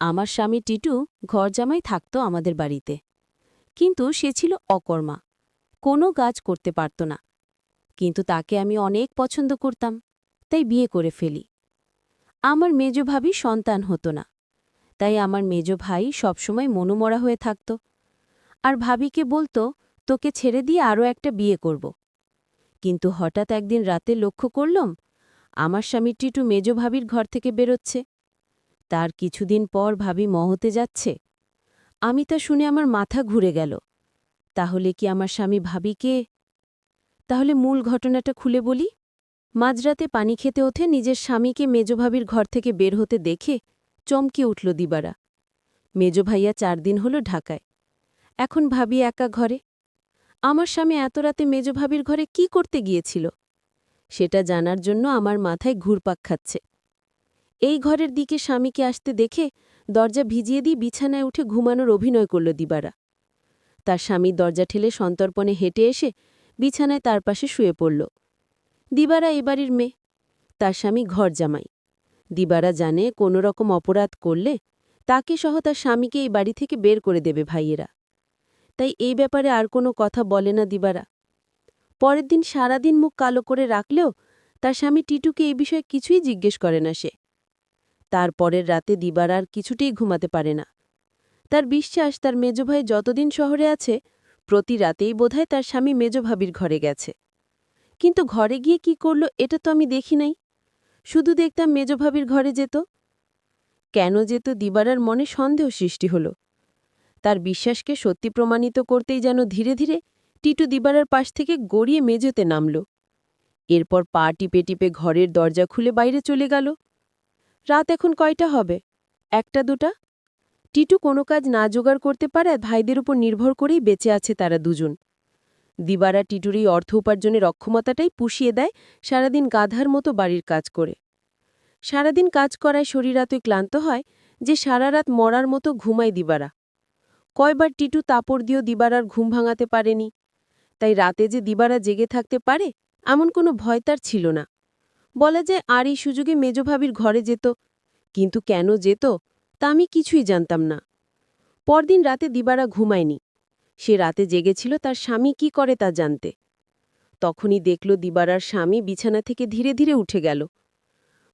আমার স্বামী টিটু ঘর জামাই থাকত আমাদের বাড়িতে। কিন্তু সে ছিল অকর্মা, কোনো কাজ করতে পারত না। কিন্তু তাকে আমি অনেক পছন্দ করতাম, তাই বিয়ে করে ফেলি। আমার মেজ ভাবি সন্তান হতো না, তাই আমার মেজ ভাই সবসময় মনোমরা হয়ে থাকত। আর ভাবিকে বলতো, তোকে ছেড়ে দিয়ে আরও একটা বিয়ে করব। কিন্তু হঠাৎ একদিন রাতে লক্ষ্য করলাম, আমার স্বামী টিটু মেজ ভাবির ঘর থেকে বেরোচ্ছে। তার কিছুদিন পর ভাবি মহতে যাচ্ছে। আমি তা শুনে আমার মাথা ঘুরে গেল। তাহলে কি আমার স্বামী ভাবিকে? তাহলে মূল ঘটনাটা খুলে বলি। মাঝরাতে পানি খেতে ওঠে নিজের স্বামীকে মেজভাবির ঘর থেকে বের হতে দেখে চমকে উঠল দিবারা। মেজ ভাইয়া চার দিন হল ঢাকায়। এখন ভাবি একা ঘরে। আমার স্বামী এত রাতে মেজভাবির ঘরে কি করতে গিয়েছিল? সেটা জানার জন্য আমার মাথায় ঘুরপাক খাচ্ছে। এই ঘরের দিকে স্বামীকে আসতে দেখে দরজা ভিজিয়ে দিয়ে বিছানায় উঠে ঘুমানোর অভিনয় করল দিবারা। তার স্বামী দরজা ঠেলে সন্তর্পণে হেঁটে এসে বিছানায় তার পাশে শুয়ে পড়ল। দিবারা এবাড়ির মেয়ে। তার স্বামী ঘর জামাই। দিবারা জানে কোনো রকম অপরাধ করলে তাকে সহ তার স্বামীকে এই বাড়ি থেকে বের করে দেবে ভাইয়েরা। তাই এই ব্যাপারে আর কোনো কথা বলে না দিবারা। পরের দিন সারাদিন মুখ কালো করে রাখলেও তার স্বামী টিটুকে এই বিষয়ে কিছুই জিজ্ঞেস করে না সে। তার পরের রাতে দিবার আর কিছুতেই ঘুমাতে পারে না। তার বিশ্বাস, তার মেজ ভাই যতদিন শহরে আছে, প্রতি রাতেই বোধহয় তার স্বামী মেজ ভাবির ঘরে গেছে। কিন্তু ঘরে গিয়ে কি করল, এটা তো আমি দেখি নাই। শুধু দেখতাম মেজ ভাবির ঘরে যেত। কেন যেত দিবারার মনে সন্দেহ সৃষ্টি হল। তার বিশ্বাসকে সত্যি প্রমাণিত করতেই যেন ধীরে ধীরে টিটু দিবারার পাশ থেকে গড়িয়ে মেজতে নামল। এরপর পা টিপে টিপে ঘরের দরজা খুলে বাইরে চলে গেল। রাত এখন কয়টা হবে? একটা, দুটা? টিটু কোনো কাজ না জোগাড় করতে পারে, ভাইদের উপর নির্ভর করেই বেঁচে আছে তারা দুজন। দিবারা টিটুর এই অর্থ উপার্জনের অক্ষমতাটাই পুষিয়ে দেয় সারাদিন গাধার মতো বাড়ির কাজ করে। সারাদিন কাজ করায় শরীর এতই ক্লান্ত হয় যে সারা রাত মরার মতো ঘুমায় দিবারা। কয়বার টিটু তাপড় দিয়েও দিবারার ঘুম ভাঙাতে পারেনি। তাই রাতে যে দিবারা জেগে থাকতে পারে, এমন কোনো ভয় তার ছিল না। বলা যায় আর এই সুযোগে মেজভাবির ঘরে যেত। কিন্তু কেন যেত? তা আমি কিছুই জানতাম না। পরদিন রাতে দিবারা ঘুমায়নি। সে রাতে জেগেছিল, তার স্বামী কি করে তা জানতে? তখনই দেখল দিবারার স্বামী বিছানা থেকে ধীরে ধীরে উঠে গেল।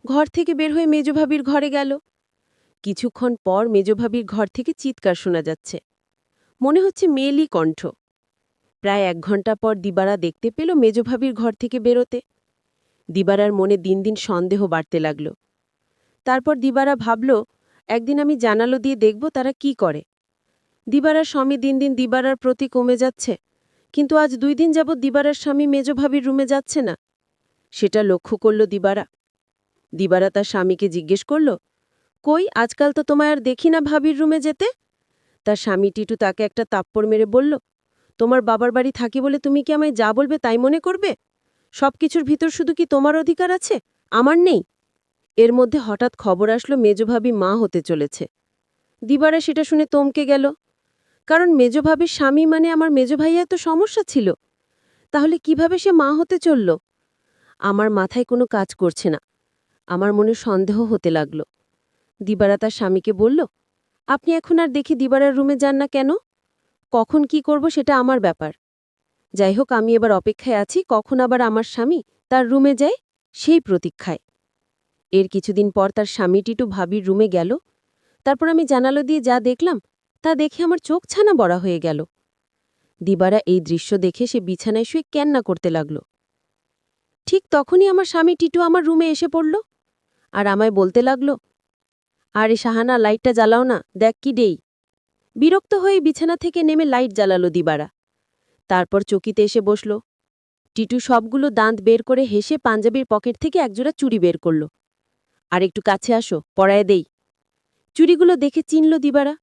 ঘর থেকে বের হয়ে মেজভাবির ঘরে গেল। কিছুক্ষণ পর মেজভাবির ঘর থেকে চিৎকার শোনা যাচ্ছে। মনে হচ্ছে মেয়েলি কণ্ঠ। প্রায় এক ঘণ্টা পর দিবারা দেখতে পেল মেজভাবির ঘর থেকে বেরোতে। দিবারার মনে দিন দিন সন্দেহ বাড়তে লাগল। তারপর দিবারা ভাবল, একদিন আমি জানালো দিয়ে দেখব তারা কি করে। দিবারার স্বামী দিন দিন দিবারার প্রতি কমে যাচ্ছে, কিন্তু আজ দুই দিন যাবৎ দিবারার স্বামী মেজভাবির রুমে যাচ্ছে না। সেটা লক্ষ্য করল দিবারা। দিবারা তার স্বামীকে জিজ্ঞেস করল, কই, আজকাল তো তোমায় আর দেখি না ভাবির রুমে যেতে? তার স্বামী টিটু তাকে একটা তাপ্পড় মেরে বলল, তোমার বাবার বাড়ি থাকি বলে তুমি কি আমায় যা বলবে তাই মনে করবে? সবকিছুর ভিতর শুধু কি তোমার অধিকার আছে? আমার নেই। এর মধ্যে হঠাৎ খবর আসলো, মেজভাবি মা হতে চলেছে। দিবারা সেটা শুনে তমকে গেল। কারণ মেজভাবির স্বামী মানে আমার মেজভাইয়া তো সমস্যা ছিল। তাহলে কীভাবে সে মা হতে চলল? আমার মাথায় কোনো কাজ করছে না। আমার মনে সন্দেহ হতে লাগল। দিবারা তার স্বামীকে বলল, আপনি এখন আর দেখি দিবারার রুমে যান না কেন? কখন কি করব সেটা আমার ব্যাপার। যাই হোক আমি এবার অপেক্ষায় আছি, কখন আবার আমার স্বামী তার রুমে যায়? সেই প্রতীক্ষায়। এর কিছুদিন পর তার স্বামী টিটু ভাবির রুমে গেল। তারপর আমি জানালো দিয়ে যা দেখলাম, তা দেখে আমার চোখ ছানা বড়া হয়ে গেল। দিবারা এই দৃশ্য দেখে সে বিছানায় শুয়ে ক্যান্না করতে লাগল। ঠিক তখনই আমার স্বামী টিটু আমার রুমে এসে পড়ল আর আমায় বলতে লাগল, আরে সাহানা লাইটটা জ্বালাও না, দেখ কি ডেই বিরক্ত হয়ে বিছানা থেকে নেমে লাইট জ্বালালো দিবারা। তারপর চকিতে এসে বসল। টিটু সবগুলো দাঁত বের করে হেসে পাঞ্জাবির পকেট থেকে একজোড়া চুড়ি বের করল। আর একটু কাছে আসো পড়ায় দেই। চুড়িগুলো দেখে চিনল দিবারা।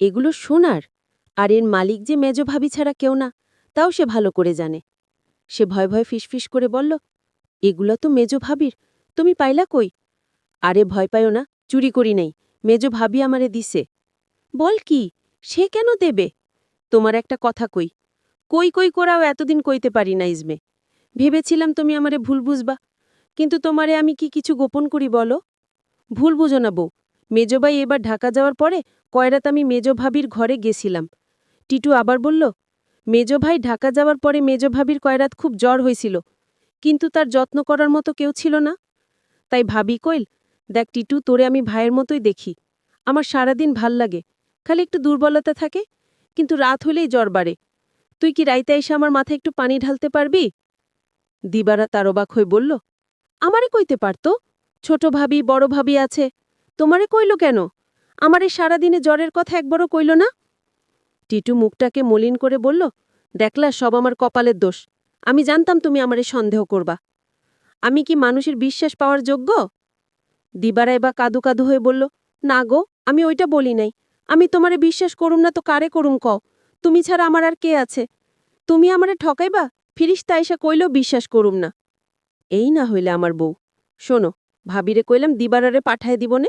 এগুলো সোনার, আর এর মালিক যে মেজ ভাবি ছাড়া কেউ না, তাও সে ভালো করে জানে। সে ভয় ভয় ফিসফিস করে বলল, এগুলো তো মেজ ভাবির, তুমি পাইলা কই? আরে ভয় পাইও না চুরি করি নাই, মেজ ভাবি আমারে দিছে। বল কি, সে কেন দেবে? তোমার একটা কথা কই কই কই করাও এতদিন কইতে পারি না, ইজমে। ভেবেছিলাম তুমি আমারে ভুল বুঝবা, কিন্তু তোমারে আমি কি কিছু গোপন করি বলো? ভুল বুঝো না বউ। মেজবাই এবার ঢাকা যাওয়ার পরে কয়রাত আমি মেজ ভাবির ঘরে গেছিলাম। টিটু আবার বলল মেজ ভাই ঢাকা যাওয়ার পরে মেজ ভাবির কয়রাত খুব জ্বর হয়েছিল কিন্তু তার যত্ন করার মতো কেউ ছিল না? তাই ভাবি কইল, দেখ টিটু, তোরে আমি ভাইয়ের মতোই দেখি। আমার সারাদিন ভালো লাগে, খালি একটু দুর্বলতা থাকে, কিন্তু রাত হলেই জ্বর বাড়ে। তুই কি রাইতে এসে আমার মাথায় একটু পানি ঢালতে পারবি? দিবারা তার অবাক হয়ে বলল, আমারে কইতে পারত? ছোট ভাবি, বড় ভাবি আছে, তোমারে কইল কেন? আমারে সারাদিনে জ্বরের কথা একবারও কইল না? টিটু মুখটাকে মলিন করে বলল, দেখলা সব আমার কপালের দোষ, আমি জানতাম তুমি আমারে সন্দেহ করবা। আমি কি মানুষের বিশ্বাস পাওয়ার যোগ্য? দিবারাই বা কাদু কাদু হয়ে বলল, না গো, আমি ওইটা বলি নাই, আমি তোমারে বিশ্বাস করুম না তো কারে করুম কও? তুমি ছাড়া আমার আর কে আছে? তুমি আমারে ঠকাইবা? ফিরিস্তা এসে কইলেও বিশ্বাস করুম না। এই না হইলে আমার বউ। শোনো, ভাবিরে কইলাম দিবারারে পাঠায় দিবনে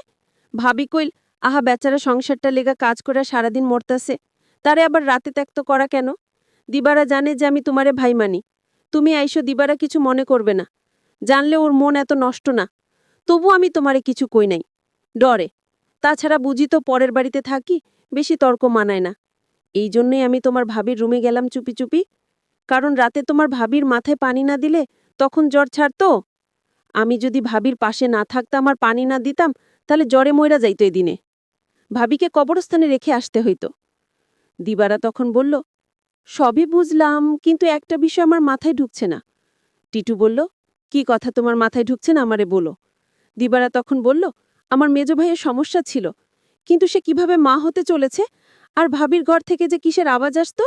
ভাবি কইল, আহা বেচারা সংসারটা লেগা কাজ করে সারাদিন মরতাছে, তারে আবার রাতে ত্যাক্ত করা কেন? দিবারা জানে যে আমি তোমারে ভাই মানি তুমি আইসো দিবারা কিছু মনে করবে না। জানলে ওর মন এত নষ্ট না। তবু আমি তোমারে কিছু কই নাই। ডরে। তাছাড়া বুঝি তো পরের বাড়িতে থাকি, বেশি তর্ক মানায় না। এই জন্যই আমি তোমার ভাবির রুমে গেলাম চুপি চুপি। কারণ রাতে তোমার ভাবির মাথায় পানি না দিলে তখন জ্বর ছাড়তো। আমি যদি ভাবির পাশে না থাকতাম আর পানি না দিতাম, তাহলে জ্বরে ময়রা যাইত এই দিনে ভাবিকে কবরস্থানে রেখে আসতে হইত। দিবারা তখন বলল, সবই বুঝলাম, কিন্তু একটা বিষয় আমার মাথায় ঢুকছে না। টিটু বলল, কি কথা তোমার মাথায় ঢুকছে না আমারে বলো? দিবারা তখন বলল, আমার মেজ ভাইয়ের সমস্যা ছিল, কিন্তু সে কীভাবে মা হতে চলেছে আর ভাবির ঘর থেকে যে কিসের আওয়াজ আসতো?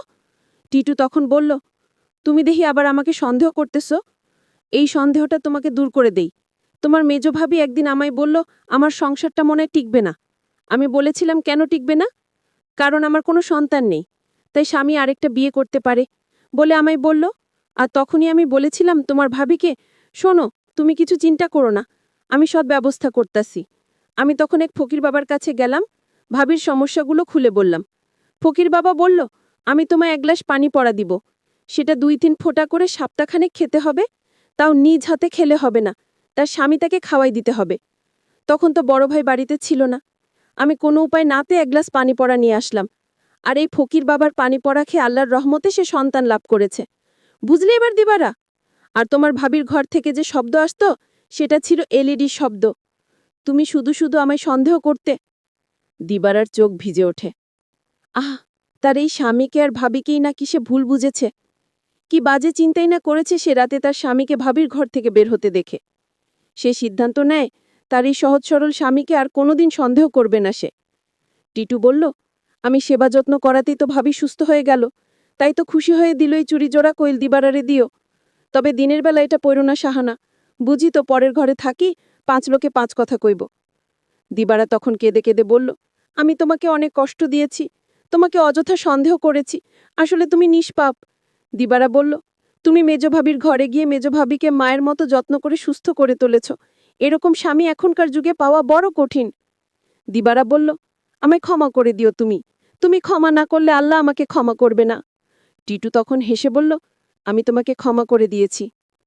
টিটু তখন বলল, তুমি দেখি আবার আমাকে সন্দেহ করতেছ। এই সন্দেহটা তোমাকে দূর করে দেই। তোমার মেজ ভাবি একদিন আমায় বলল, আমার সংসারটা মনে টিকবে না। আমি বলেছিলাম, কেন টিকবে না? কারণ আমার কোনো সন্তান নেই। তাই স্বামী আরেকটা বিয়ে করতে পারে। বলে আমায় বলল, আর তখনই আমি বলেছিলাম তোমার ভাবিকে, শোনো, তুমি কিছু চিন্তা করো না, আমি সব ব্যবস্থা করতাছি। আমি তখন এক ফকির বাবার কাছে গেলাম, ভাবির সমস্যাগুলো খুলে বললাম ফকির বাবা বলল, আমি তোমায় এক গ্লাস পানি পড়া দিব। সেটা দুই তিন ফোঁটা করে সপ্তাহখানেক খেতে হবে। তাও নিজ হাতে খেলে হবে না। তার স্বামী তাকে খাওয়াই দিতে হবে। তখন তো বড় ভাই বাড়িতে ছিল না। আমি কোনো উপায় নাতে এক গ্লাস পানি পড়া নিয়ে আসলাম। আর এই ফকির বাবার পানি পড়া খেয়ে আল্লাহর রহমতে সে সন্তান লাভ করেছে। বুঝলি এবার দিবারা? আর তোমার ভাবির ঘর থেকে যে শব্দ আসতো, সেটা ছিল এলইডি শব্দ। তুমি শুধু শুধু আমায় সন্দেহ করতে। দিবারার চোখ ভিজে ওঠে। আহ, তার এই স্বামীকে আর ভাবিকেই না কি সে ভুল বুঝেছে। কি বাজে চিন্তাই না করেছে সে রাতে তার স্বামীকে ভাবির ঘর থেকে বের হতে দেখে। সে সিদ্ধান্ত নেয়, তার এই সহজ সরল স্বামীকে আর কোনোদিন সন্দেহ করবে না সে। টিটু বলল, আমি সেবা যত্ন করাতেই তো ভাবি সুস্থ হয়ে গেল। তাই তো খুশি হয়ে দিল এই চুরি জোড়া কোয়েল দিবারারে দিও। তবে দিনের বেলা এটা পৈরো না সাহানা। বুঝি তো পরের ঘরে থাকি, পাঁচ লোকে পাঁচ কথা কইব। দিবারা তখন কেঁদে কেঁদে বলল, আমি তোমাকে অনেক কষ্ট দিয়েছি। তোমাকে অযথা সন্দেহ করেছি। আসলে তুমি নিষ্পাপ। দিবারা বলল, তুমি মেজভাবির ঘরে গিয়ে মেজভাবিকে মায়ের মতো যত্ন করে সুস্থ করে তুলেছ। এরকম স্বামী এখনকার যুগে পাওয়া বড় কঠিন। দিবারা বলল, আমায় ক্ষমা করে দিও তুমি। তুমি ক্ষমা না করলে আল্লাহ আমাকে ক্ষমা করবে না। টিটু তখন হেসে বলল, আমি তোমাকে ক্ষমা করে দিয়েছি।